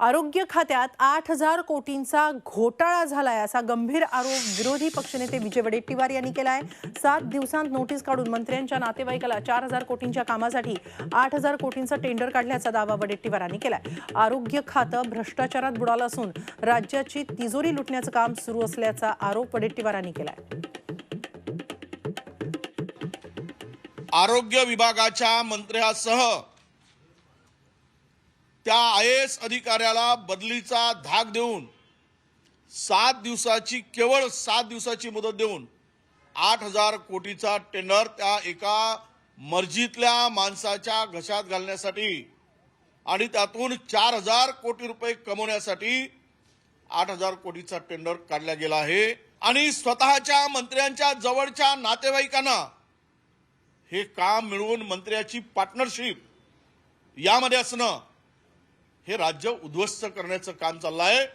आरोग्य खात्यात आठ हजार कोटींचा घोटाळा झालाय असा गंभीर आरोप विरोधी पक्षनेते विजय वडेट्टीवार यांनी केला आहे सात दिवसांत नोटीस काढून मंत्र्यांच्या नातेवाईकाला चार हजार कोटींच्या कामासाठी आठ हजार कोटींचा टेंडर काढल्याचा दावा वडेट्टीवारांनी केलाय. आरोग्य खातं भ्रष्टाचारात बुडालं असून राज्याची तिजोरी लुटण्याचं काम सुरू असल्याचा आरोप वडेट्टीवारांनी केलाय. आरोग्य विभागाच्या मंत्र्यासह त्या आय एस अधिकाऱ्याला बदलीचा धाक देऊन सात दिवसाची केवळ सात दिवसाची मुदत देऊन आठ हजार कोटीचा टेंडर त्या एका मर्जीतल्या माणसाच्या घशात घालण्यासाठी आणि त्यातून चार हजार कोटी रुपये कमवण्यासाठी आठ हजार कोटीचा टेंडर काढला गेला आहे. आणि स्वतःच्या मंत्र्यांच्या जवळच्या नातेवाईकांना हे काम मिळवून मंत्र्याची पार्टनरशिप यामध्ये असणं हे राज्य उद्ध्वस्त करण्याचं काम चाललं आहे.